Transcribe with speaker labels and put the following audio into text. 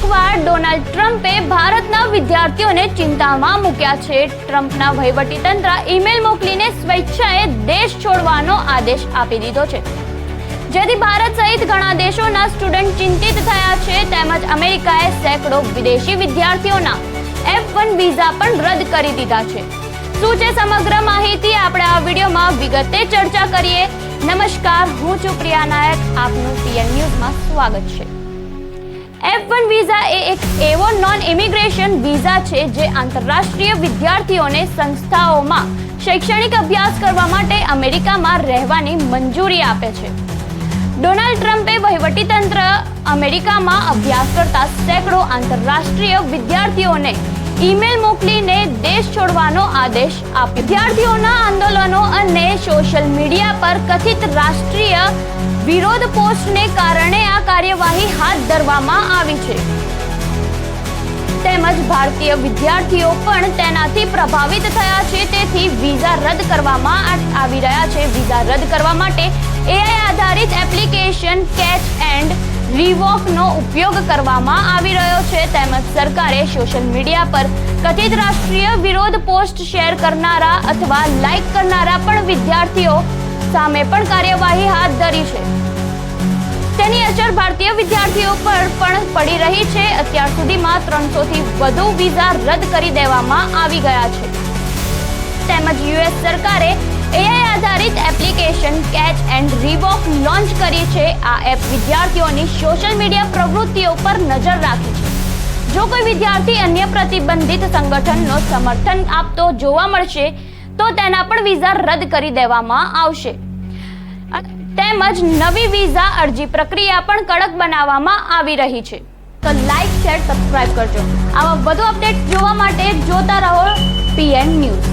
Speaker 1: એકવાર ડોનાલ્ડ ટ્રમ્પે ભારતના વિદ્યાર્થીઓને ચિંતામાં મૂક્યા છે. ટ્રમ્પના વહીવટીતંત્ર ઈમેલ મોકલીને સ્વેચ્છાએ દેશ છોડવાનો આદેશ આપી દીધો છે. જેથી ભારત સહિત ઘણા દેશોના સ્ટુડન્ટ ચિંતિત થયા છે. તેમજ અમેરિકાએ સેંકડો વિદેશી વિદ્યાર્થીઓના એફ વન વિઝા પણ રદ કરી દીધા છે. શું છે સમગ્ર માહિતી? આપણે આ વિડીયોમાં વિગતે ચર્ચા કરીએ. નમસ્કાર, હું છું પ્રિયા નાયક. આપનું પીએન ન્યૂઝમાં સ્વાગત છે. એફ વન વિઝા એ એક એવો નોન ઇમિગ્રેશન વિઝા છે જે આંતરરાષ્ટ્રીય વિદ્યાર્થીઓને સંસ્થાઓમાં શૈક્ષણિક અભ્યાસ કરવા માટે અમેરિકામાં રહેવાની મંજૂરી આપે છે. ડોનાલ્ડ ટ્રમ્પે વહીવટીતંત્ર અમેરિકામાં અભ્યાસ કરતા સેંકડો આંતરરાષ્ટ્રીય વિદ્યાર્થીઓને ઈમેલ મોકલીને દેશ છોડવાનો આદેશ આપ્યો. વિદ્યાર્થીઓના આંદોલનો અને સોશિયલ મીડિયા પર કથિત રાષ્ટ્રીય વિરોધ પોસ્ટને કારણે આ હાથ ધરવામાં આવી છે. તેમજ ભારતીય વિદ્યાર્થીઓ પણ તેનાથી પ્રભાવિત થયા છે. તેથી વિઝા રદ કરવામાં આવી રહ્યા છે. વિઝા રદ કરવા માટે એઆઈ આધારિત એપ્લિકેશન કેચ એન્ડ રિવોકનો ઉપયોગ કરવામાં આવી રહ્યો છે. તેમજ સરકારે સોશિયલ મીડિયા પર કથિત રાષ્ટ્રીય વિરોધ પોસ્ટ શેર કરનારા અથવા લાઈક કરનારા પણ વિદ્યાર્થીઓ સામે પણ કાર્યવાહી હાથ ધરી છે. ભારતીય વિદ્યાર્થીઓ પર પણ પડી રહી છે. અત્યાર સુધીમાં ત્રણસો થી વધુ વિઝા રદ કરી દેવામાં આવી ગયા છે. તેમજ યુએસ સરકારે એઆઈ આધારિત application catch and revoke launch કરી છે. આ એપ વિદ્યાર્થીઓની સોશિયલ મીડિયા પ્રવૃત્તિઓ પર નજર રાખે છે. જો કોઈ વિદ્યાર્થી અન્ય પ્રતિબંધિત સંગઠનનો સમર્થન આપતો જોવા મળશે, તો તેના પણ વિઝા રદ કરી દેવામાં આવશે. તેમજ નવી વિઝા અરજી પ્રક્રિયા પણ કડક બનાવવામાં આવી રહી છે. તો લાઈક શેર સબસ્ક્રાઇબ કરજો. આવા વધુ અપડેટ જોવા માટે જોતા રહો પીએન ન્યૂઝ